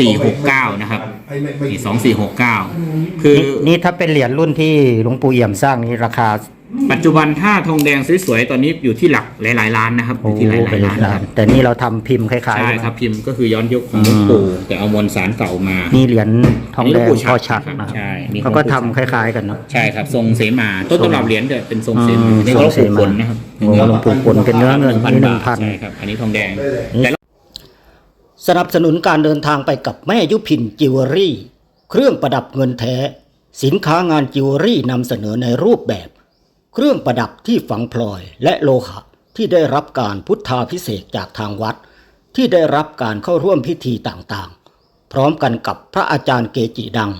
สี่หกเก้านะครับนี่สองสี่หกเก้าคือนี่นี่ถ้าเป็นเหรียญรุ่นที่หลวงปู่เอี่ยมสร้างนี่ราคา ปัจจุบันถ้าทองแดงสวยๆตอนนี้อยู่ที่หลักหลายๆล้านนะครับอโอ้ยู่ที่หลายเป็นๆล้านล้านะคนรับแต่นี่เราทำพิมพ์คล้ายๆใช่ใช่ไหมครับพิมพ์ก็คือย้อนยุคของหลวงปู่แต่เอามวลสารเก่ามา นี่เหรียญทองแดงนี่หลวงปู่ชัดพ่อชัดครับนะครับใช่นี่เขาก็หลวงปู่ชัทำดคล้าย ๆกันเนาะ ใช่ครับทรงเสมาต้นตำรับเหรียญเกิดเป็นทรงเสอืมามนี่ก็หลวงปู่ผลนะครับโอ้หลวงปู่ผลเป็นเนื้อเงินนี่หนึ่งพันใช่ครับอันนี้ทองแดงแต่ สนับสนุนการเดินทางไปกับแม่ยุพินจิวเวลรี่ เครื่องประดับเงินแท้ สินค้างานจิวเวลรี่นำเสนอในรูปแบบ เครื่องประดับที่ฝังพลอยและโลหะที่ได้รับการพุทธาพิเศษจากทางวัด ที่ได้รับการเข้าร่วมพิธีต่างๆ พร้อมกันกับพระอาจารย์เกจิดัง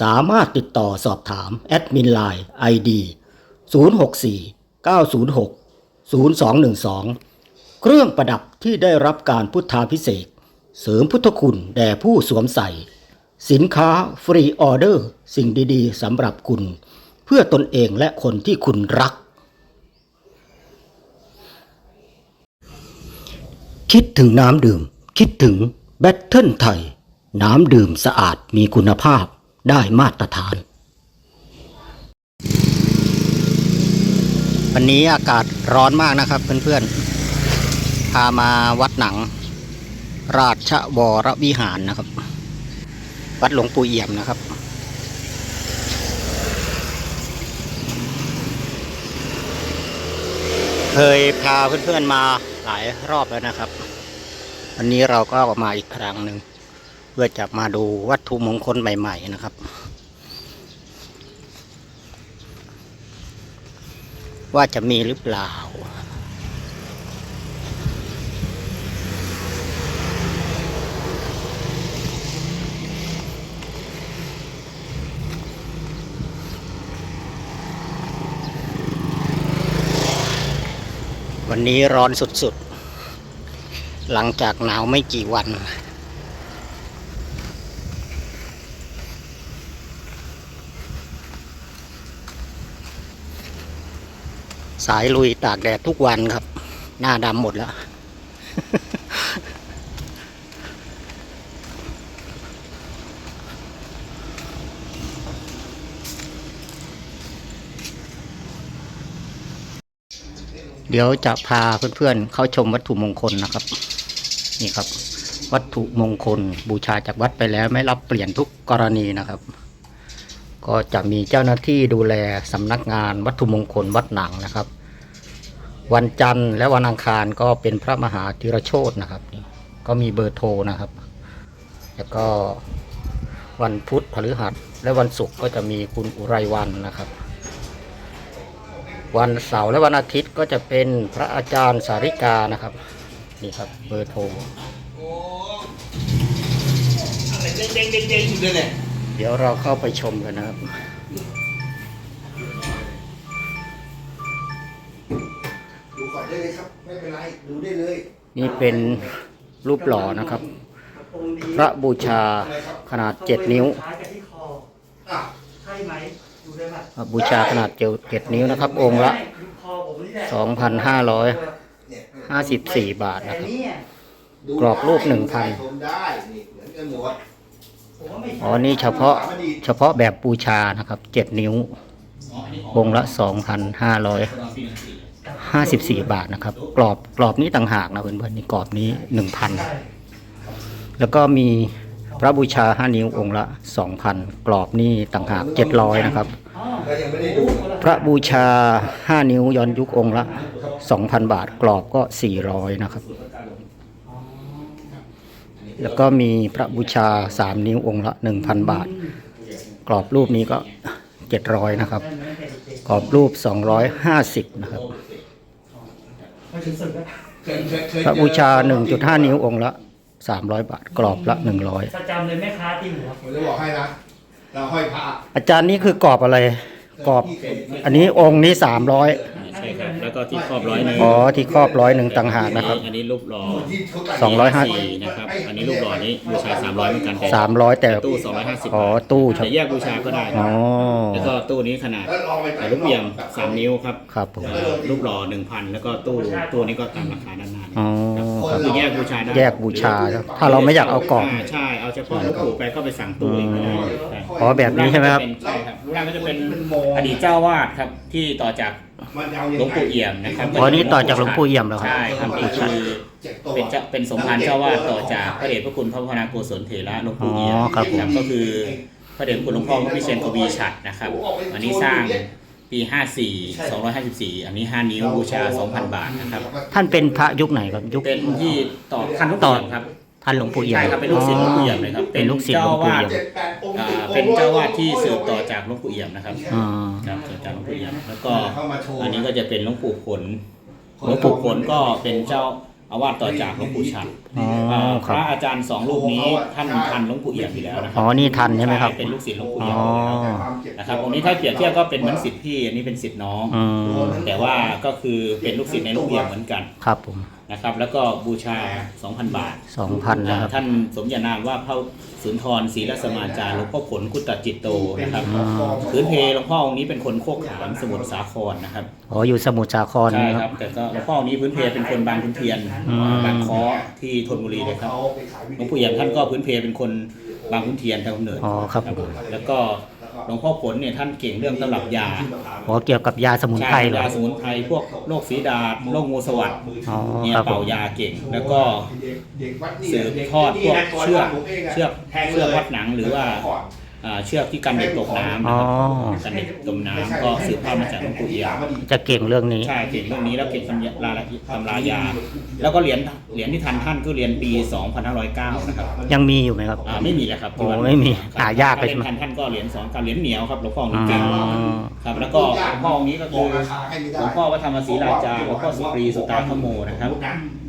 สามารถติดต่อสอบถามแอดมินไลน์ ID 064 906 0212 เครื่องประดับที่ได้รับการพุทธาพิเศษ เสริมพุทธคุณแด่ผู้สวมใส่ สินค้าฟรีออเดอร์ สิ่งดีๆสำหรับคุณ เพื่อตนเองและคนที่คุณรัก คิดถึงน้ำดื่ม คิดถึงแบตเทิลไทย น้ำดื่มสะอาดมีคุณภาพได้มาตรฐาน วันนี้อากาศร้อนมากนะครับเพื่อนๆ พามาวัดหนัง ราชวรวิหารนะครับ วัดหลวงปู่เอี่ยมนะครับ เคยพาเพื่อนๆมาหลายรอบแล้วนะครับ วันนี้เราก็มาอีกครั้งหนึ่งเพื่อจะมาดูวัตถุมงคลใหม่ ๆ นะครับ ว่าจะมีหรือเปล่า วันนี้ร้อนสุดๆ หลังจากหนาวไม่กี่วัน สายลุยตากแดดทุกวันครับ หน้าดำหมดแล้ว เดี๋ยวจะพาเพื่อนๆ เข้าชมวัตถุมงคลนะครับ นี่ครับ วัตถุมงคลบูชาจากวัดไปแล้วไม่รับเปลี่ยนทุกกรณีนะครับ ก็จะมีเจ้าหน้าที่ดูแลสำนักงานวัตถุมงคลวัดหนังนะครับ วันจันทร์และวันอังคารก็เป็นพระมหาธีรโชตนะครับนี่ก็มีเบอร์โทรนะครับ แล้วก็วันพุธพฤหัสและวันศุกร์ก็จะมีคุณอุไรวันนะครับ วันเสาร์และวันอาทิตย์ก็จะเป็นพระอาจารย์สาริกานะครับ นี่ครับเบอร์โทรเด้งเด้งเด้งอยู่เลยเนี่ยเดี๋ยวเราเข้าไปชมกันนะครับดูก่อนได้เลยครับไม่เป็นไรดูได้เลย นี่เป็นรูปหล่อนะครับ พระบูชาขนาด7นิ้ว บูชาขนาดเจ็ดนิ้วนะครับ องค์ละดูคอผมนี่แหละ 2,554 บาทนะครับกรอบรูปหนึ่งพันชมได้นี่เหมือนกันหมดผมว่าไม่อ๋อ นี่เฉพาะเฉพาะแบบบูชานะครับ7นิ้ว องค์ละ2,554บสี่บาทนะครับ กรอบกรอบนี้ต่างหากนะเพื่อนๆนี่กรอบนี้1,000แล้วก็มีพระบูชา5นิ้วองค์ละ2,000กรอบนี้ต่างหาก700นะครับอ๋อก็ยังไม่ได้ดู พระบูชา 5 นิ้วย้อนยุคองค์ละ 2,000 บาทกรอบก็ 400 นะครับ แล้วก็มีพระบูชา 3 นิ้วองค์ละ 1,000 บาท กรอบรูปนี้ก็ 700 นะครับ กรอบรูป 250 นะครับไม่ถึงสุดแล้วเคยเคยเคยพระบูชาเจอ1.5 นิ้วองค์ละ 300 บาท กรอบละ 100ประจำเลยแม่ค้าตีหัวผมจะบอกให้นะ เราห้อยพระอาจารย์นี่คือกรอบอะไรกรอบ อันนี้องค์นี้300ใช่ครับ แล้วก็ที่ครอบร้อยหนึ่งอ๋อที่ครอบร้อยหนึ่งต่างหากนะครับ อันนี้รูปหล่อที่เขาตัดสองร้อยห้าสี่นะครับ อันนี้รูปหล่อนี้บูชาสามร้อยเหมือนกันแต่300แต่ตู้สองร้อยห้าสิบอ๋อตู้เฉแต่พาะแยกบูชาก็ได้อ๋อแล้วก็ตู้นี้ขนาดแล้วลองไปแต่ลูกเบี่ยมสามนิ้วครับ ครับผมเอ่อรูปหล่อหนึ่งพันแล้วก็ตู้ตู้นี้ก็ตามราคาด้านหน้าอ๋อ ครับคือแยกบูชาได้แยกบูชาครับถ้าเราไม่อยากเอากรอบใช่เอาเฉพาะหลวงปู่ไปก็ไปสั่งตู้เองก็ได้ใช่อ๋อแบบนี้ใช่ไหมครับ ใช่ครับรูปร่างก็จะเป็นอดีตเจ้าวาดครับที่ต่อจากมันเอายังไงหลวงปู่เอี่ยมนะครับอ๋อนี่ต่อจากหลวงปู่เอี่ยมเหรอครับ ใช่ครับนี่คือเจ็ดตัวเป็นเจ้าเป็นสมภารเจ้าวาดต่อจากพระเดชพระคุณพระพนาโกศลเถระหลวงปู่เอี่ยมอ๋อครับผม ก็คือพระเดชพระคุณหลวงพ่อพระพิเชษกวีฉัตรนะครับอันนี้สร้าง ปี 54 254 อันนี้ 5 นิ้วบูชา 2,000 บาทนะครับท่านเป็นพระยุคไหนครับยุค เป็นที่ต่อท่านหลวงปู่เอี่ยมครับท่านหลวงปู่เอี่ยม ใช่ครับเป็นลูกศิษย์หลวงปู่เอี่ยมเลยครับเป็นลูกศิษย์หลวงปู่เอี่ยม เจ็ดแปดองค์อ่าสิบองค์เป็นเจ้าวาดที่สืบต่อจากหลวงปู่เอี่ยมนะครับอ่า ครับสืบจากหลวงปู่เอี่ยมแล้วก็เข้ามาโชว์อันนี้ก็จะเป็นหลวงปู่ผลหลวงปู่ผลก็เป็นเจ้า อาวาสต่อจากหลวงปู่ชันอ๋ออ่าคพรับ ระอาจารย์สองรูปนี้ท่านทันหลวงปู่เอี่ยมอยู่แล้วนะครัอ๋อนี่ทันใช่ไหมครับ เป็นลูกศิษย์หลวงปู่อ๋เอี่อยมอยู่แล้วนะครับองค์นี้ถ้าเปรียบเทียบก็เป็นเหมือนศิษย์พี่อันนี้เป็นศิษย์น้อง อืมแต่ว่าก็คือเป็นลูกศิษย์ในหลวงปู่เอี่ยมเหมือนกัน ครับผม นะครับ แล้วก็บูชา 2,000 บาทสองพันนะครับ ท่านสมญานามว่าพระสุนทรศรีรสมาจารย์หลวงพ่อผลกุตตจิตโตนะครับอืม พื้นเพหลวงพ่อองค์นี้เป็นคนโคกขามสมุทรสาครนะครับ อ๋ออยู่สมุทรสาครใช่นะคครัรับ บ แต่ก็หลวงพ่อองค์นี้พื้นเพเป็นคนบางขุนเทียนอืม บางค้อที่ธนบุรีเลยครับหลวงปู่เอี่ยมท่านก็พื้นเพเป็นคนบางขุนเทียนทางกำเนิดอ๋อครับ ผมแล้วก็ห ลวงพ่อผลเนี่ยท่านเก่งเรื่องตำรับยาอ๋อเกี่ยวกับยาสมุนไพรใช่เหรอ ยาสมุนไพรพวกโรคฝีดาษโรคงูสวัสดอ๋อเนี่ยครับผเป่ามยาเก่ง แล้วก็เด็กวัดนี่สืบทอดพวกเชือกเชือกเชือกวัดหนังหรือว่า อ่าเชือกที่กันเด็กตกน้ำอ๋นะอครับกันเด็กจมน้ำก็สืบทอดมาจากหลวงปู่เอี่ยม จะเก่งเรื่องนี้ ใช่เก่งเรื่องนี้แล้วเก่งตำราตำรายา แล้วก็เหรียญเหรียญที่ทันท่านก็เหรียญปี 2509 นะครับยังมีอยู่ไหมครับ อ่าไม่มีแล้วครับที่วัดโอ้ไม่มีครับหายากเลยใช่ไหมถ้ทันท่านก็เหรียญสองกับเหรียญเหนียวครับหลวงพ่อหลวอ๋งอเก่งครับ แล้วก็หลวงพ่อองค์นี้ก็บคืออกราคาให้ไม่หได้ลวงพ่อวัฒธรรมศรีราชาหลวงพ่อสุปรีสุตาขโมนะครับ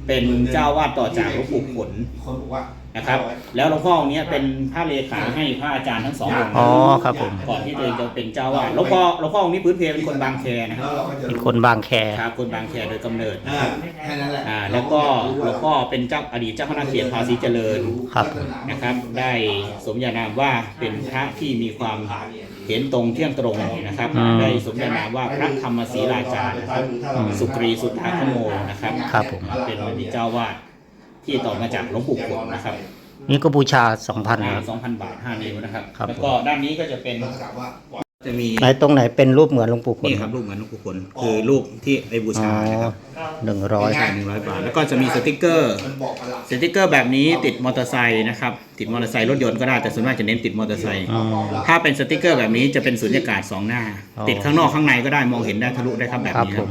เป็นเจ้าวาดต่อจากหลวงปู่ผล คนบอกว่า นะครับ แล้วหลวงพ่อองค์นี้เป็นพระเลขาให้พระอาจารย์ทั้งสององค์อ๋อครับผม ก่อนที่ตัวเองจะเป็นเจ้าวาดหลวงพ่อหลวงพ่อองค์นี้พื้นเพเป็นคนบางแคนะครับแล้วเราก็จะเป็นคนบางแคครับคนบางแคโดยกำเนิดอ่าแค่นั้นแหละอ่าแล้วก็หลวงพ่อเป็นเจ้าอดีตเจ้าคณะเขตภาษีเจริญครับ นะครับ ได้สมญานามว่าเป็นพระที่มีความเห็นตรงเที่ยงตรงนะครับ อืม ได้สมญานามว่าพระธรรมศรีราชานะครับสุกรีสุทธาคโมนะครับ ครับผม เป็นอดีตเจ้าวาด ที่ต่อมาจากหลวงปู่ผลนะครับนี่ก็บูชาสองพันนะครับ สองพันบาทห้านิ้วนะครับ ครับ แล้วก็ด้านนี้ก็จะเป็นแล้วถามว่า จะมีไหนตรงไหนเป็นรูปเหมือนหลวงปู่ผลนี่ครับรูปเหมือนหลวงปู่ผลคือรูปที่ไปบูอ๋อชานะครับหนึ่งร้อยใช่หนึ่งร้อยบาท แล้วก็จะมีสติกเกอร์มันบอกมาละสติกเกอร์แบบนี้ติดมอเตอร์ไซค์นะครับติดมอเตอร์ไซค์รถยนต์ก็ได้แต่ส่วนมากจะเน้นติดมอเตอร์ไซค์อ๋อถ้าเป็นสติกเกอร์แบบนี้จะเป็นสุญญากาศสองหน้า อ๋อ ติดข้างนอกข้างในก็ได้มองเห็นได้ทะลุได้ครับแบบครับนี้ผครับม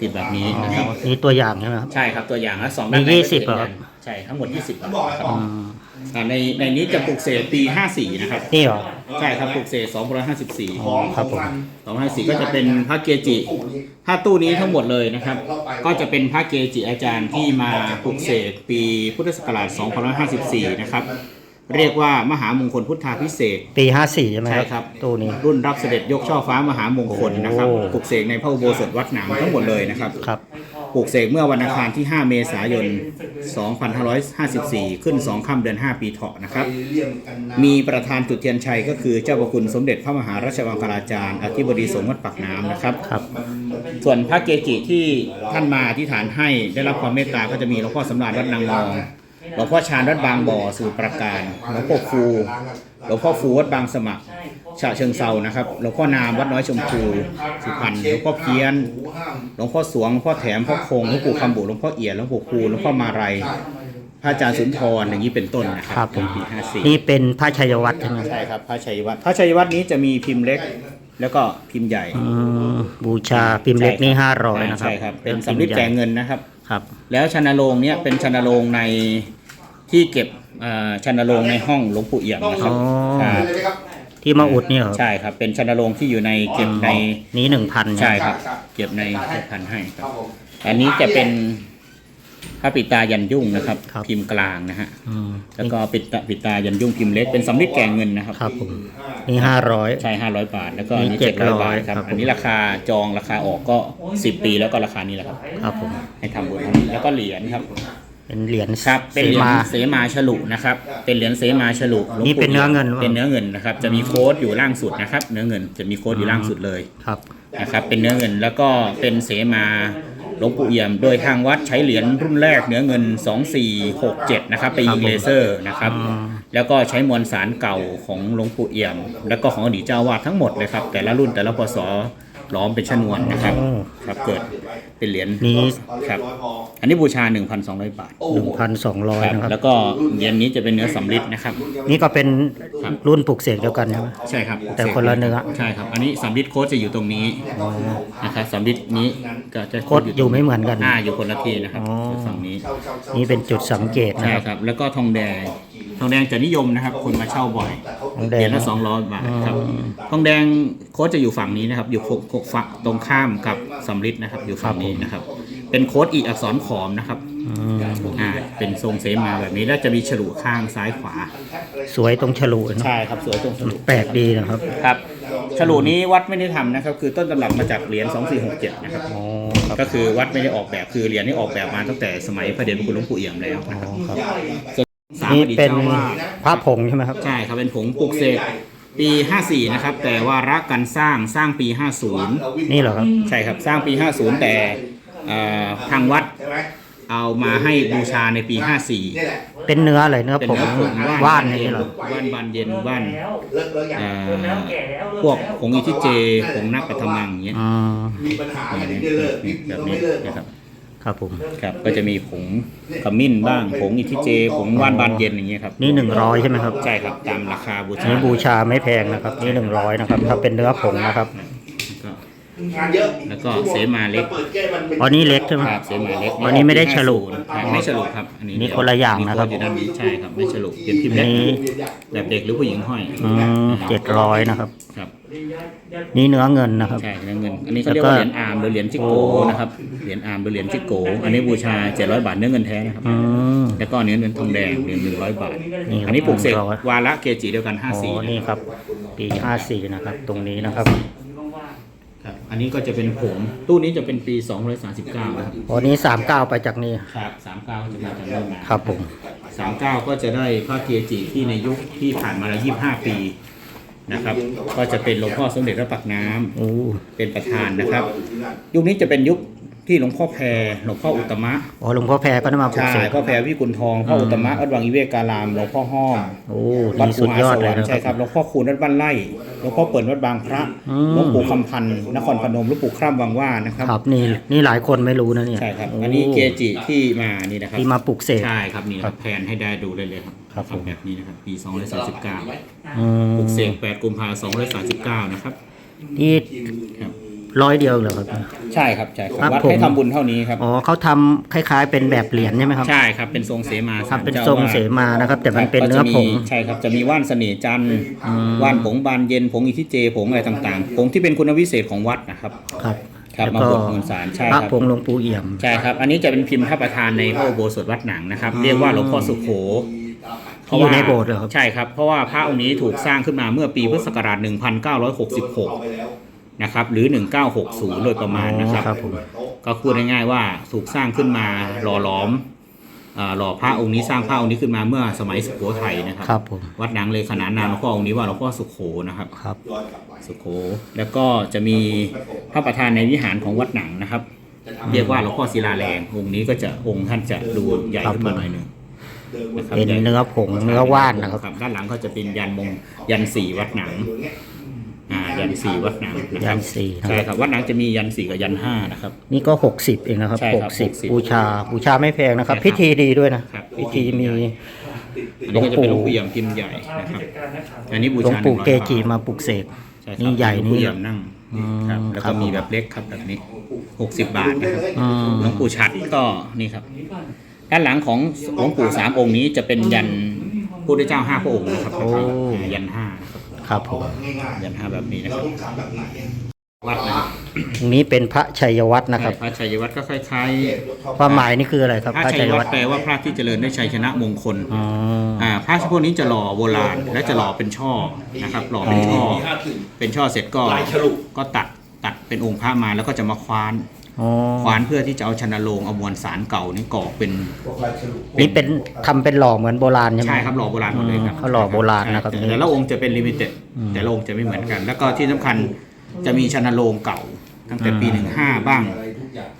ติดแบบนี้อ๋อนะครับนี่ตัวอย่างใช่ไหมครับ ใช่ครับตัวอย่างแล้วสองมีด้านในยี่ก็สิบจะเหรอเห็นกันใช่ทั้งหมด 20บามันทบอกอะไรบอกอืมอ่าในในนี้จะปลูกเสกปี 54 นะครับ นี่เหรอ ใช่ครับปลูกเสก254 อ๋อครับผม254 ก็จะเป็นพระเกจิถ้าตู้นี้ทั้งหมดเลยนะครับ ก็จะเป็นพระเกจิอาจารย์ที่มาปลุกเสกปีพุทธศักราช2554 นะครับ เรียกว่ามหามงคลพุทธาพิเศษก ปีห้าสี่ใช่ไหมใช่ครับครับตู้นี้ รุ่นรับเสด็จยกช่อฟ้ามหามงคลนะครับโอ้ ปลุกเสกในพระอุโบสถวัดหนามทั้งหมดเลยนะครับ ครับ ปลุกเสกเมื่อวันอังคารที่ 5 เมษายน 2554 ขึ้น 2ค่ำเดือน 5 ปีเถาะนะครับเลี่ยมกันนะมีประธานจุดเทียนชัยก็คือเจ้าประคุณสมเด็จพระมหาราชวังคณาจารย์ อธิบดีสงฆ์วัดปากน้ำนะครับครับมันมันเป็นส่วนพระเกจิที่ท่านมาที่ฐานให้ได้รับความเมตตาก็จะมีหลวงพ่อสำราญวัดนางมองหลวงพ่อชาญวัดบางบ่อสมุทรปราการหลวงพ่อฟูหลวงพ่อฟูวัดบางสมัคร ฉะเชิงเซานะครับหลวงพ่อนามวัดน้อยชมพูสุพรรณหลวงพ่อเพี้ยนหูห้ามหลวงพ่อสวงหลวงพ่อแถมพ่อคงหลวงปู่คำบุหลวงพ่อเอี่ยมหลวงปู่คูหลวงพ่อมาลัยพระอาจารย์สุนทรอย่างนี้เป็นต้นนะคครัรับบผม ปีห้าสี่นี่เป็นพระชัยวัตรใช่ไหมใช่ครับพระชัยวัฒน์พระชัยวัฒน์นี้จะมีพิมพ์เล็ก แล้วก็พิมพ์ใหญ่อืมบูชาพิมพ์เล็กนี่ห้าร้อยนะครับใช่ครับเป็นสำริดแก่เงินนะครับ ครับ แล้วชันโรงเนี่ยเป็นชันโรงในที่เก็บเอ่อชันโรงในห้องหลวงปู่เอี่ยมนะครับอ๋อใช่เลยไหมครับ ที่มาอุดนี่เหรอใช่ครับ เป็นชันโรงที่อยู่ในเก็บในนี้หนึ่งพันใช่ครับ เก็บในเก็บพันให้คครัรับบผมอันนี้จะเป็นพระปิดตายันยุ่งนะครับ พิมพ์กลางนะฮะอืมแล้วก็ปิดตาปิดตายันยุ่งพิมพ์เล็กเป็นสำริดแก่เงินนะครับครับผมนี่ห้าร้อยใช่ห้าร้อยบาท แล้วก็อันนี้มีเจ็ดร้อย700บาทครับครับผมอันนี้ราคาจองราคาออกก็สิบปีแล้วก็ราคานี้แหละครับ ครับผมให้ทำบุญเท่านี้แล้วก็เหรียญครับ เป็นเหรียญครับเป็นเสเหรียญมาเสมาฉลุนะครับ เป็นเหรียญเสมาฉลุหลวงนี่เป็นเนื้อเงินหรือเปล่าเป็นเนื้อเงินนะครับ จะมีโค้ดอยู่ล่างสุดนะครับ เนื้อเงินจะมีโค้ดอยู่ล่างสุดเลยครับนะครับ เป็นเนื้อเงินแล้วก็เป็นเสมาหลวงปู่เอี่ยม โดยทางวัดใช้เหรียญรุ่นแรกเนื้อเงิน 2467 นะครับไปยิงเลเซอร์นะครับ แล้วก็ใช้มวลสารเก่าของหลวงปู่เอี่ยม แล้วก็ของอดีตเจ้าวาดทั้งหมดเลยครับแต่ละรุ่นแต่ละพศ ล้อมเป็นชนวนนะครับโอ้ครับ เกิดเป็นเหรียญนี้ ครับ อันนี้บูชา 1,200 บาทหนึ่งพันสองร้อยครับนะครับ แล้วก็เหรียญนี้จะเป็นเนื้อสำริดนะครับ นี่ก็เป็นครับรุ่นปลูกเสกเดียวกันใช่ไหมใช่ครับแต่คนละเนื้อใช่ครับ อันนี้สำริดโค้ดจะอยู่ตรงนี้นะครับสำริดนี้ก็จะโคดอยู่ไม่เหมือนกันอ่าอยู่คนละที่นะครับอ๋อฝั่งนี้ นี่เป็นจุดสังเกตนะใช่ครับครับ แล้วก็ทองแดง ทองแดงจะนิยมนะครับ คนมาเช่าบ่อยทองแดเหรียงญละสองร้อยบาทครับทองแดงโค้ดจะอยู่ฝั่งนี้นะครับ อยู่กกฝั่งตรงข้ามกับสำริดนะครับ อยู่ฝั่งนี้นะครับ เป็นโค้ดอีกอักษรขอมนะครับอืมอ่าเป็นทรงเสมาแบบนี้แล้วจะมีฉลุข้างซ้ายขวาสวยตรงฉลุเนอะใช่ครับสวยตรงฉลุ แปลกดีนะครับ ครับฉลุนี้วัดไม่ได้ทำนะครับ คือต้นตำรับมาจากเหรียญ2467นะครับอ๋อครับ ก็คือวัดไม่ได้ออกแบบคือเหรียญนี้ออกแบบมาตั้งแต่สมัยพระเดชพระคุณหลวงปู่เอี่ยมแล้วอ๋นะครับอครับ สามนี่อดีตเป็นเจ้าวาดพระผงใช่ไหมครับ ใช่ครับเป็นผงปลุกเสกปี 54 นะครับ แต่ว่ารักการสร้างสร้างปี 50 นี่เหรอครับ ใช่ครับสร้างปี 50 แต่เอ่อทางวัดใช่ไหมเอามาให้บูชาในปีนี่54แหละเป็นเนื้ออะไรเนื้อเป็นผงเนื้อผงว่านนี่เหรอ ว่านบานเย็นว่านแล้วเลิกเลิกอย่างเอ่เลิกแล้วอแก่แล้วเลิกพวกแล้ว ผงอิทิเจผงนักปฐมังอย่างเงี้ยอืมมีปัญหากันที่จะเลิกพี่แบบต้องนี้ไม่เลิกนะครับ ครับผม ครับ ก็จะมีผงขมิ้นบ้าง ผงอิทิเจ ผงว่านบานเย็นอย่างเงี้ยครับ นี่หนึ่งร้อยใช่ไหมครับ ใช่ครับ ตามราคาบูชานี่บูชาไม่แพงนะครับ นี่หนึ่งร้อยนะครับ ถ้าเป็นเนื้อผงนะครับก็งานเยอะแล้วก็เสมาเล็กเปิดแก้มันเป็นอ๋อนี่เล็กใช่ไหมครับเสมาเล็กอันนี้ไม่ได้ฉลุครับไม่ฉลุครับ อันนี้นี่คนละอย่างนะครับมีโดอยู่ด้านนี้ใช่ครับ ไม่ฉลุเป็นพิมพ์เล็กนี่แบบเด็กหรือผู้หญิงห้อยอืมเจ็ดร้อยนะครับ ครับ นี่เนื้อเงินนะครับ ใช่เงิน อันนี้เขาเรียกว่าเหรียญอาร์มหรือเหรียญจิโกนะครับ เหรียญอาร์มหรือเหรียญจิโก อันนี้บูชา700บาทเนื้อเงินแท้นะครับอืมแล้วก็เนื้อเงินทองแดงเหรียญ100บาทนี่ครับอันนี้ปลูกเสก100วาระเกจิเดียวกันอ๋อ54นี่ครับ ปีห้าสี่นะครับ ตรงนี้นะครับครับ อันนี้ก็จะเป็นผง ตู้นี้จะเป็นปี239นะครับอ๋อนี้สามเก้าไปจากนี่ครับ39จะมาจากโน่นมาครับผม39ก็จะได้พระเกจิที่ในยุคที่ผ่านมาแล้ว25ปี นะครับ ก็จะเป็นหลวงพ่อสมเด็จพระปักน้ำโอ้เป็นประธานนะครับ ยุคนี้จะเป็นยุค ที่หลวงพ่อแพรหลวงพ่ออุตตมะอ๋อหลวงพ่อแพรก็ได้มาปลูกใช่เสก พ่อแพรพี่กุลทองพ่ออุตตมะวัดวังอิเวกการามหลวงพ่อห้อมโอ้วัดนี่ภูสุดหายอสดเลวยรรค์นะคใช่รับครับหลวงพ่อคูณวัดบ้านไร่หลวงพ่อเปิดวัดบางพระอืม หลวงปู่คำพันธ์นครพนมหลวงปู่คร่ำวังว่านะครับครับนี่นี่หลายคนไม่รู้นะเนี่ยใช่ครับโอันนี้เกจิที่มานี่นะครับที่มาปลูกเสก ใช่ครับนี่นะครับแผนให้ได้ดูเลยเลยครับครับผม แบบนี้นะครับปี239 อืมปลุกเสก8กุมภาพันธ์239 นะครับนี่ครับ ร้อยเดียวเหรอครับ ใช่ครับใช่ครับครับวัดผม ให้ทำบุญเท่านี้ครับอ๋อเขาทำคล้าย ๆ เป็นแบบเหรียญใช่ไหมครับ ใช่ครับเป็นทรงเสมาครับเป็นจ้าทรงวาดเสมานะครับ แต่มันเป็นครับเนื้อผงก็จะมีใช่ครับจะมีว่านเสน่ห์จันทร์ว่านผงบานเย็นผงอิทิเจผงอะไรต่างๆผงที่เป็นคุณวิเศษของวัดนะครับ ครับครับแล้วมาก็บดมวลสารใช่พระครับผงหลวงปู่เอี่ยม ใช่ครับ อันนี้จะเป็นพิมพ์พระประธานในพระอุโบสถวัดหนังนะครับ เรียกว่าหลวงพ่อสุโขที่อยู่ในโบสถ์เหรอครับ ใช่ครับ เพราะว่าพระองค์นี้ถูกสร้างขึ้นมาเมื่อปีพุทธศักราช 1966 นะครับ หรือ 1960 โดยประมาณนะครับ ครับผมก็พูดง่ายๆว่าถูกสร้างขึ้นมาหล่อหลอมอ่าหล่อพระองค์นี้สร้างพระองค์นี้ขึ้นมาเมื่อสมัยสุโขทัยนะครับ ครับผมวัดหนังเลยขนานนามหลวงพ่อองค์นี้ว่าหลวงพ่อสุโขนะครับ ครับ สุโข แล้วก็จะมีพระประธานในวิหารของวัดหนังนะครับ เรียกว่าหลวงพ่อศิลาแรง องค์นี้ก็จะองค์ท่านจะดูใหญ่ขึ้นมาหน่อยหนึ่งนะครับเป็นใหญ่เนื้อผงเนื้อว่านนะครับ ด้านหลังก็จะเป็นยันมงยันสีวัดหนัง อ่ายันสีวัดหนังนะคยัรับนสี่นะใช่ครับครับวัดหนังจะมียันสี่กับยันห้านะครับ นี่ก็หกสิบเองนะครับใช่หครักบสิบ60บูชาบูชาไม่แพงนะครับ ใช่ครับพิธีดีด้วยนะครับ พิธีมี อันนี้ก็จะเป็นหลวงปู่เอี่ยมพิมพ์ใหญ่นะครับ อันนี้บูหลวงชาปู่100เกจิบทมาปลุกเสกใช่ครับนี่ใหญ่ลวงปู่นี่เอี่ยมนั่งอืมครับแล้วครัก็บ มีแบบเล็กครับแบบนี้หกสิบบาทนะครับ อืม หลวงปู่ฉัดก็นี่ครับ ด้านหลังของหลวงปู่สามองค์นี้จะเป็นยันพุทธเจ้าห้าพระองค์นะครับโอ้ ยันห้านะครับ ครับผมยันห้าแบบนี้นะเราครับต้องทำแบบไหนวัดนะครับตรงนี้เป็นพระชัยวัฒน์นะครับ พระชัยวัฒน์ก็คล้ายความหมายนี่คืออะไรครับ ๆพระพระชัชัยยวัวัฒฒน์น์แปลว่าพระที่เจริญด้วยชัยชนะมงคลอ๋ออ่าพระพวกนี้จะหล่อโบราณและจะหล่อเป็นช่อนะครับหล่อเป็นช่อเป็นช่อเสร็จก็ลายฉลุ ก็ตัดตัดเป็นองค์พระมาแล้วก็จะมาคว้าน อ๋อคว้านเพื่อที่จะเอาชนโลงเอามวลสารเก่านี่กรอกเป็นลายฉลุนี่เป็นทำเป็นหล่อเหมือนโบราณใช่ไหม ใช่ครับหล่อโบราณหมดเลยครับเขาหล่อโบราณนะครับ แต่แต่ละองค์จะเป็นลิมิเต็ดแต่ละองค์จะไม่เหมือนกัน แล้วก็ที่สำคัญจะมีชนโลงเก่า ตั้งแต่ปี 15 บ้าง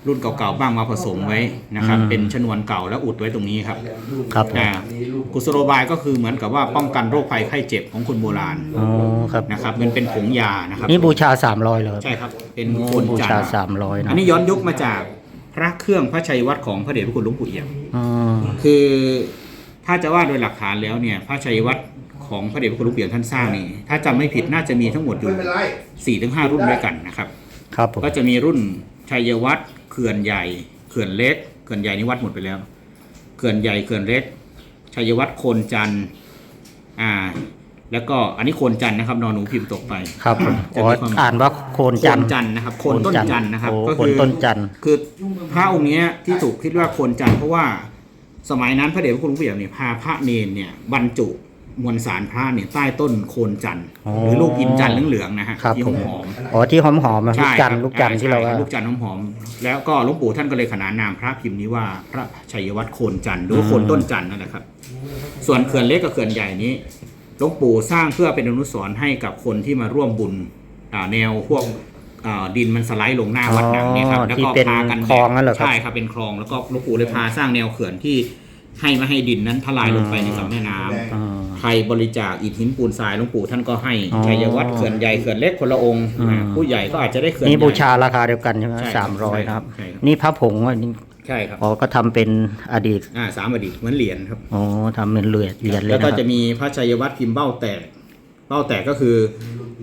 รุ่นเก่าๆบ้างมาผสมไว้นะครับ อืม เป็นชนวนเก่าแล้วอุดไว้ตรงนี้ครับครับผม อ่ากุศโลบายก็คือเหมือนกับว่าป้องกันโรคภัยไข้เจ็บของคนโบราณอ๋อครับ นะครับ มันเป็นผงยานะครับนี่บูชา300เลยครับใช่ครับเป็นโอ้โคนบูจันชาทร์300นะอันนี้ย้อนยุคมาจากพระเครื่องพระชัยวัดของพระเดชพระคุณหลวงปู่เอี่ยม อ๋อคือถ้าจะว่าโดยหลักฐานแล้วเนี่ย พระชัยวัดของพระเดชพระคุณหลวงปู่เอี่ยมท่านสร้างนี่ถ้าจำไม่ผิดน่าจะมีทั้งหมดอยู่ไม่เป็นไร4ี่ถึงห้ารุ่นด้วยกันนะครับ ครับผม ก็จะมีรุ่น ชัยวัดเขื่อนใหญ่เขื่อนเล็กเขื่อนใหญ่นี่วัดหมดไปแล้วเขื่อนใหญ่เขื่อนเล็กชัยวัดโคนจันทร์อ่า แล้วก็อันนี้โคนจันทร์นะครับนอนหนูพิมพ์ตกไปครับผมจะอ๋อมีความอ่านว่าโคนโคจันนทร์จันทร์นะครับโคนต้นจันทร์นะครับโอ้ก็โคนคือต้นจันทร์คือพระองค์เนี้ยที่ถูกคิดว่าโคนจันทร์เพราะว่าสมัยนั้นพระเดชพระคุณหลวงปู่เอี่ยมเนี่ยพาพระเนนเนี่ยบรรจุ มวลสารพระเนี่ยใต้ต้นโคนจันทร์อ๋อหรือลูกอินจันทร์เหลืองๆนะฮะครับที่ผมหอมๆอ๋อที่หอมหอมๆอะลูใช่กจันทคร์บลูกจันทร์ที่เราใช่ว่าคบลูกจันทร์หอมๆแล้วก็หลวงปู่ท่านก็เลยขนานนามพระพิมพ์นี้ว่าพระชัยวัฒน์โคนจันทร์หรือว่าโคนต้นจันทร์นั่นแหละครับ ส่วนเขื่อนเล็กกับเขื่อนใหญ่นี้หลวงปู่สร้างเพื่อเป็นอนุสรณ์ให้กับคนที่มาร่วมบุญอ่าแนวพวกอ่าดินมันสไลด์ลงหน้าวัดหนังเนี่ยครับอ๋อแล้วที่ก็เป็นพากันคลองนั่นเหรอครับ ใช่ครับเป็นคลองแล้วก็หลวงปู่เลยพาสร้างแนวเขื่อนที่ให้ไม่ให้ดินนั้นทลายลงไปในลำแม่น้ำอ๋อ ใครบริจาคอิฐหินปูนทรายหลวงปู่ท่านก็ให้อ๋อ ชัยวัฒน์เขื่อนใหญ่เขื่อนเล็กคนละองค์อืมอ่าผู้ใหญ่ก็อาจจะได้เขื่อนนี่ใหญ่ บูชาราคาเดียวกันใช่ไหมใช่ครับสามร้อยนะครับ ใช่ครับ นี่พระผงอันนี้ใช่ครับอ๋อก็ทำเป็นอดีตอ่าสามอดีตเหมือนเหรียญครับ อ๋อทำเป็นเหรียญเหรียญเลยแล้วนะคก็รับ จะมีพระชัยวัฒน์พิมพ์เบ้าแตก เบ้าแตกก็คือ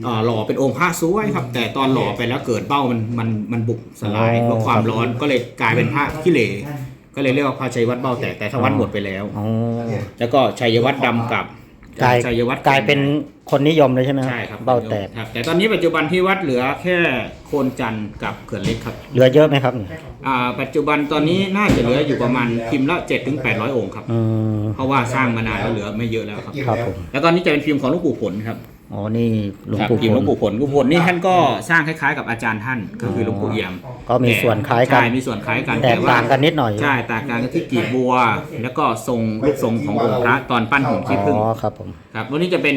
อ่าหล่อเป็นองค์พระสวยครับ แต่ตอนหล่อไปแล้วเกิดเบ้ามันมันมันบุกสลายเพราะความร้อนก็เลยกลายเป็นพระขี้เหร่ก็เลยเรียกว่าพระชัยวัฒน์เบ้าแตกแต่ถ้าวัดหมดไปแล้ว อ๋อแล้วก็ชัยวัฒน์ดำกับ กลายชัยวัฒน์กลายเป็นคนนิยมเลยใช่ไหมใช่ครับเบ้าแตกครับแต่ตอนนี้ปัจจุบันที่วัดเหลือแค่โคนจันทร์กับเขื่อนเล็กครับเหลือเยอะไหมครับเนี่ยอ่าปัจจุบันตอนนี้น่าจะเหลืออยู่ประมาณพิมพ์ละ7จ็ถึงแปดองค์ครับอืมเพราะว่าสร้างมานานแล้วเหลือไม่เยอะแล้วครับครับผมแล้วตอนนี้จะเป็นพิมพ์ของหลวงปู่ผลครับ อ๋อ นี่หลวงครับปู่พิมพ์หลวงผลปู่ผลหลวงปู่ผลนี่ท่านก็สร้างคล้ายๆกับอาจารย์ท่านก็คือหลวงปู่เอี่ยมก็มีส่วนคล้ายกัน ใช่มีส่วนคล้ายกันแตกต่างกันนิดหน่อย ใช่แตกต่างกันที่กีบบัว แล้วก็ทรงรูปทรงขององค์พระตอนปั้นหุ่นอ๋ขี้ผึ้งอครับผม ครับวันนี้จะเป็น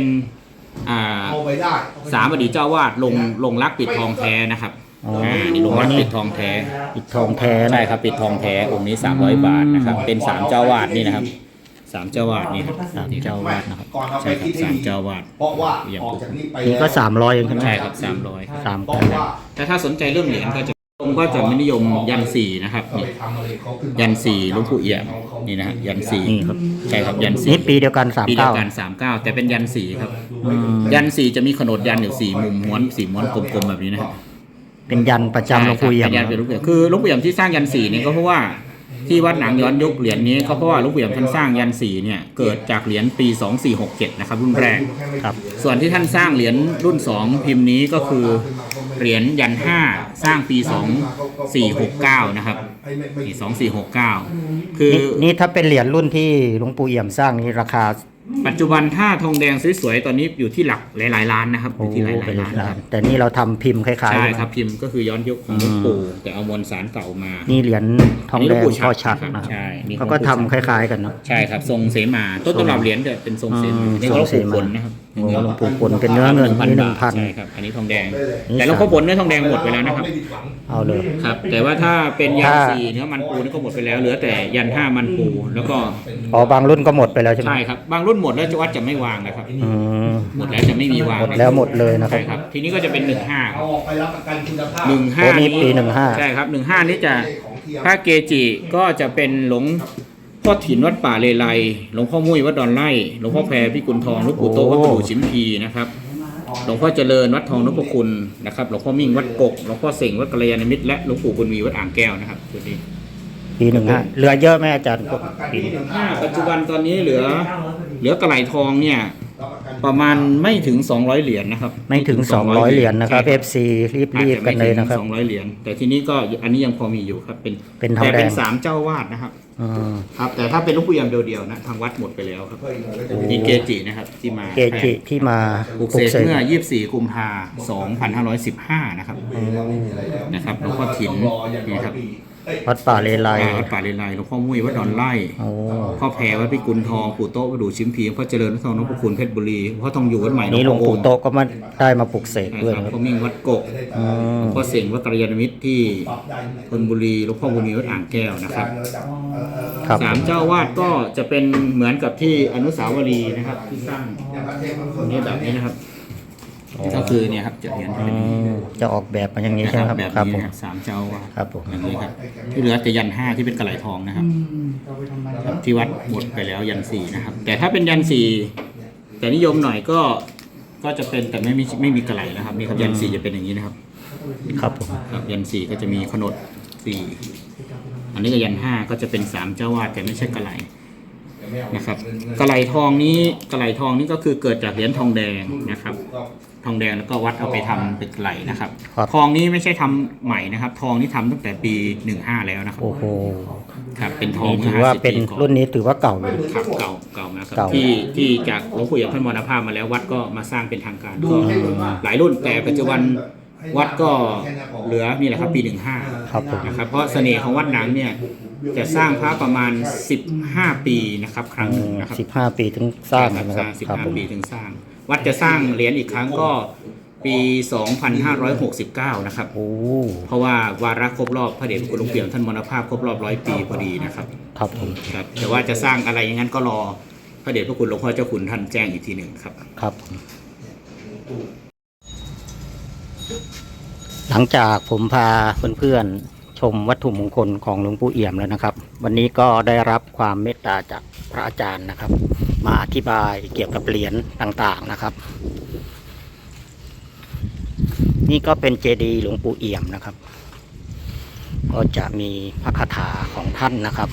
อ่าเอาไปได้สามอดีตเจ้าวาดลงลงรักปิดทองแท้นะครับอ๋ออ่อ่านี่ลงรักปิดทองแท้ ปิดทองแท้นะใช่ครับ ปิดทองแท้องค์นี้ 300 บาทนะครับ เป็นสามเจ้าวาดนี่นะครับ สามเจ้าวาดนี่ครับสามเจ้าวาดนะครับก่อนเอาไปใช่ครับคิดให้สามดีเจ้าวาด เพราะว่าอย่างออกจากนี้ไปนี่ก็แล้วสามร้อยเองใช่ไหมใช่ครับสามร้อยสามเพราะกันว่าแต่ถ้าสนใจเรื่องเหรียญก็จะองค์ก็จะไม่นิยมยันสี่นะครับก็นี่ ไปทำอะไรเขาขึ้นมายันสี่หลวงปู่เอี่ยมนี่นะฮะยันสี่นี่ครับใช่ครับยันสี่นี่ปีเดียวกันสามปีเดียเก้าวกันสามเก้าแต่เป็นยันสี่ครับ อืมยันสี่จะมีขนดยันอยู่สี่มุมม้วนสี่ม้วนกลมๆแบบนี้นะครับเป็นยันประจำหลวงปู่เอี่ยม ใช่ครับเป็นยันเป็นหลวงปู่เอี่ยมคือหลวงปู่เอี่ยมที่สร้างยันสี่นี่ก็เพราะว่า ที่วัดหนังย้อนยุคเหรียญนี้ก็เพราะว่าหลวงปู่เอี่ยมท่านสร้างยันสี่เนี่ยเกิดจากเหรียญปี 2467 นะครับรุ่นแรก ครับ ส่วนที่ท่านสร้างเหรียญรุ่น 2 พิมพ์นี้ก็คือเหรียญยัน 5 สร้างปี 2469 นะครับปี2469 คือ นี่นี่ถ้าเป็นเหรียญรุ่นที่หลวงปู่เอี่ยมสร้างนี่ราคา ปัจจุบันถ้าทองแดงสวยๆตอนนี้อยู่ที่หลักหลายๆล้านนะครับอโอ้ยู่ที่หลายเป็นๆล้านล้าคนรับแต่นี่เราทำพิมพ์คล้ายๆใช่ใช่ไหมครับพิมพ์ก็คือย้อนยุคของหลวงปู่แต่เอามวลสารเก่ามา นี่เหรียญทองแดงพ่อชัดนะคใช่รับนี่เขาก็ทำคล้ายๆกันเนาะใช่ครับทรงเสมาต้นตำรับเหรียญจะเป็นทรงเสมาอืมนี่ก็หลวงทรงเสปู่มาผลนะครับโอ้หลวงปู่ผลเป็นเนื้อเงินนี่หนึ่งพัน ใช่ครับ อันนี้ทองแดง นี่แต่หลวงพ่อผลเนื้อทองแดงหมดไปแล้วนะครับ เอาเลย ครับ แต่ว่าถ้าเป็นยันถ้า สี่เนื้อมันปูนี่ก็หมดไปแล้ว เหลือแต่ยันห้ามันปู แล้วก็ อ๋อบางรุ่นก็หมดไปแล้วใช่ไหมใช่ครับ บางรุ่นหมดแล้วจะวัดจะไม่วางนะครับ อืม หมดแล้วจะไม่มีวางหมดแล้วหมดเลยนะครัใช่บครับ ทีนี้ก็จะเป็นหนึ่งห้าเอาออกไปรับประกันคุณภาพหนึ่งห้าโอ้นี่ปี15 ใช่ครับหนึ่งห้านี้จะ ของเทียม ถ้าเกจิก็จะเป็นหลวง พ่อถิ่นวัดป่าเลไลหลวงพ่อมุ้ยวัดดอนไร่หลวงพ่อแพรพิกุลทองหลวงปู่โตะวัดปู่ชิมพีนะครับหลวงพ่อเจริญวัดทองนพคุณนะครับหลวงพ่อมิ่งวัดกกหลวงพ่อเสงวัดกัลยาณมิตรและหลวงปู่บุญมีวัดอ่างแก้วนะครับตัวนี้ปีหนึ่งห้าเหลือเยอะไหมอาจารย์รับประกันปีที่หนึ่งห้าห้าปัจจุบันตอนนี้เหลือ เหลือกระไหลทองเนี่ยรับ ประกันประมาณไม่ถึง 200 เหรียญนะครับไม่ถึง 200 เหรียญนะครับใช่ FC รีบๆกันเลยนะครับ สองร้อยเหรียญแต่ทีนี้ก็อันนี้ยังพอมีอยู่ครับ เป็นเป็นทองแต่เป็นแดงสามเจ้าวาดนะครับอืมครับ แต่ถ้าเป็นหลูกปู่ยามเดียวๆนะทางวัดหมดไปแล้วครับเพิ่มอีกหน่อยก็จะมีเกจินะครับที่มาเกจิที่มาปลูกเสกเมื่อ 24 กุมภา2515 นะครับมีแล้วไม่มีอะไรแล้วนะครับหลวงพ่อถิ่นต้องรออย่างน้อยนี่ครับปี วัดป่าเลไลอ่าวัดป่าเลไลหลวงพ่อมุ้ยวัดดอนไร่โอ้พ่อแพรวัดพิกุลทองปู่โต๊ะวัดดูชิมพีพ่อเจริญวัดทองนพคุณเพชรบุรีพ่อทองอยู่วัดใหม่นี่หลวงปู่โตะก็มาได้มาปลุกเสกนะด้วยครับนะครับพ่อมิ่งวัดกกอืมพ่อเสงวัดตรยานมิตรที่ปรับได้ไหมธนบุรีหลวงพ่อบุญมีวัดอ่างแก้วนะครับการระดับเอ่อเอ่อครับ สามเจ้าวาดก็จะเป็นเหมือนกับที่อนุสาวรีย์นะครับ ที่สร้างอย่างประเทศบางคตรนงนี้แบบนี้นะครับ ก็คือเนี่ยครับจะเหรียญจะอืเป็นอย่างนี้มจะออกแบบมาอย่างนี้นะใช่คไหมรับครับแบบครับนี้ผมนะครับสามเจ้าวาดครับผมอย่างนี้ครับ ที่เหลือจะยันห้าที่เป็นกระไหลทองนะครับเราไปทำไมครับที่วัดหมดไปแล้วยันสี่นะครับ แต่ถ้าเป็นยันสี่แต่นิยมหน่อยก็ก็จะเป็นแต่ไม่มีไม่มีกระไหลนะครับนี่ครับยันสี่จะเป็นอย่างนี้นะครับ ครับผมครับยันสี่ก็จะมีขนดสี่อันนี้ก็ยันห้าก็จะเป็นสามเจ้าวาดแต่ไม่ใช่กระไหลนะครับกระไหลทองนี้กระไหลทองนี้ก็คือเกิดจากเหรียญทองแดงนะครับท องแดงแล้วก็วัดเอาไปทำเป็นกระไหลนะครับ ครับ ทองนี้ไม่ใช่ทำใหม่นะครับ ทองนี้ทำตั้งแต่ปีหนึ่งห้าแล้วนะครับโอ้โหครับเป็นทองนี่เมื่ถือว่า50เป็นปีก่อรุ่นนี้ถือว่าเก่าเลยครับเก่าเก่ามากครับเก่า ที่ที่จากหลวงปู่เอี่ยมท่านมรณภาพมาแล้ววัดก็มาสร้างเป็นทางการก็หลายรุ่นแต่ปัจจุบันวัดก็เหลือนี่แหละครับปีหนึ่งห้าครับผม นะครับเพราะเสน่ห์ของวัดหนังเนี่ยจะสร้างพระประมาณ 15 ปีนะครับครั้งหนึ่งนะครับสิบห้าปีถึงสร้างครันะบคสรับร้างครับผม15ปีถึงสร้าง วัดจะสร้างเหรียญอีกครั้งก็ปี 2569 นะครับ โอ้ เพราะว่าวาระครบรอบพระเดชพระคุณหลวงเปี่ยมท่านมรณภาพครบรอบร้อยปีพอดีนะครับ ครับผม ครับ แต่ว่าจะสร้างอะไรอย่างนั้นก็รอพระเดชพระคุณหลวงพ่อเจ้าคุณท่านแจ้งอีกทีหนึ่งครับ ครับผมหลังจากผมพาเพื่อนๆ ชมวัตถุมงคลของหลวงปู่เอี่ยมแล้วนะครับ วันนี้ก็ได้รับความเมตตาจากพระอาจารย์นะครับ มาอธิบายเกี่ยวกับเหรียญต่างๆนะครับ นี่ก็เป็นเจดีย์หลวงปู่เอี่ยมนะครับ ก็จะมีพระคาถาของท่านนะครับ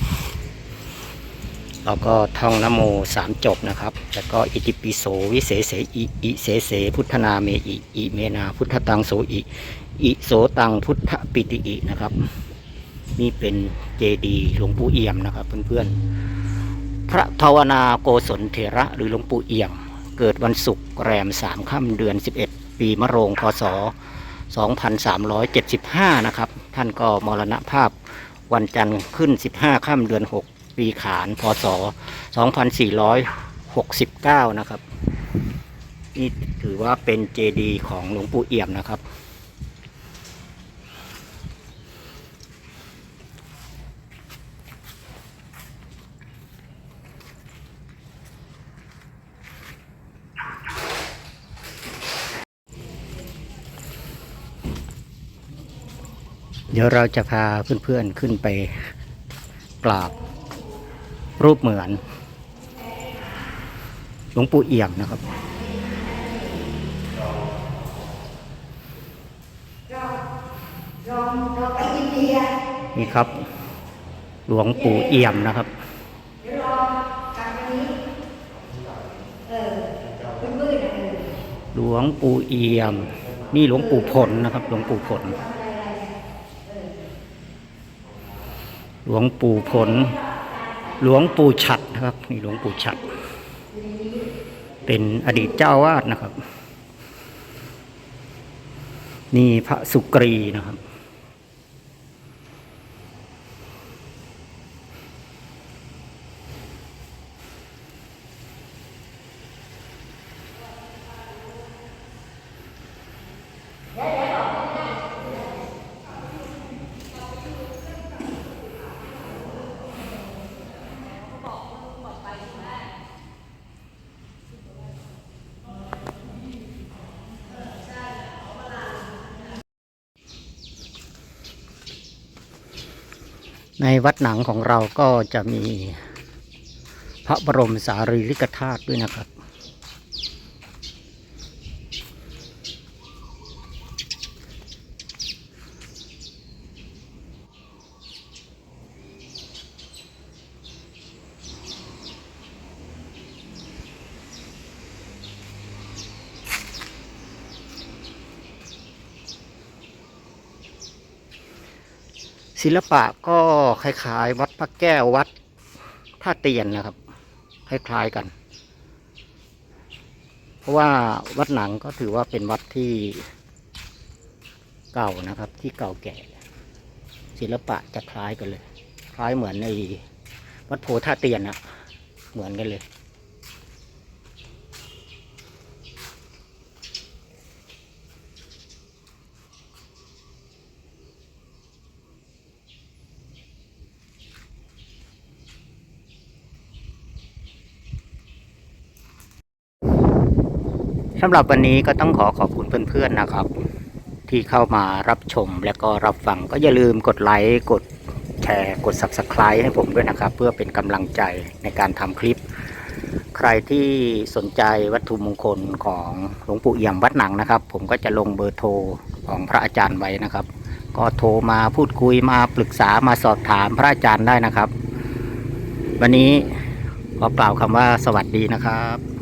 แล้วก็ท่องนโมสามจบนะครับ แล้วก็อิติปิโสวิเศษเสอิอิเสเสพุทธนาเมอิอิเมนาพุทธตังโสอิ อิโสตังพุทธปิติอินะครับ นี่เป็นเจดีหลวงปู่เอี่ยมนะครับ เพื่อนๆ พระภาวนาโกศลเถระหรือหลวงปู่เอี่ยม เกิดวันศุกร์แรมสามค่ำเดือน 11 ปีมะโรงพศ2375 นะครับ ท่านก็มรณภาพวันจันทร์ขึ้น 15ค่ำเดือน 6 ปีขานพศ 2469 นะครับ นี่ถือว่าเป็นเจดีของหลวงปู่เอี่ยมนะครับ เดี๋ยวเราจะพาเพื่อนๆขึ้นไปกราบ รูปเหมือนหลวงปู่เอี่ยมนะครับ นี่ครับ หลวงปู่เอี่ยมนะครับหลวงปู่เอี่ยม นี่หลวงปู่ผลนะครับ หลวงปู่ผล หลวงปู่ผล หลวงปู่ฉัดนะครับนี่หลวงปู่ฉัด เป็นอดีตเจ้าวาดนะครับ นี่พระสุกรีนะครับ ใน วัดหนังของเราก็จะมีพระบรมสารีริกธาตุด้วยนะครับ ศิลปะก็คล้ายๆ วัดพระแก้ววัดท่าเตียนนะครับ คล้ายๆกัน เพราะว่าวัดหนังก็ถือว่าเป็นวัดที่เก่านะครับ ที่เก่าแก่ ศิลปะจะคล้ายกันเลย คล้ายเหมือนในวัดโพท่าเตียนอะเหมือนกันเลย สำหรับวันนี้ก็ต้องขอขอบคุณเพื่อนๆนะครับ ที่เข้ามารับชมและก็รับฟังก็อย่าลืมกดไลค์กดแชร์กด Subscribe ให้ผมด้วยนะครับ เพื่อเป็นกำลังใจในการทำคลิป ใครที่สนใจวัตถุมงคลของหลวงปู่เอี่ยมวัดหนังนะครับ ผมก็จะลงเบอร์โทรของพระอาจารย์ไว้นะครับ ก็โทรมาพูดคุยมาปรึกษามาสอบถามพระอาจารย์ได้นะครับ วันนี้ขอกล่าวคำว่าสวัสดีนะครับ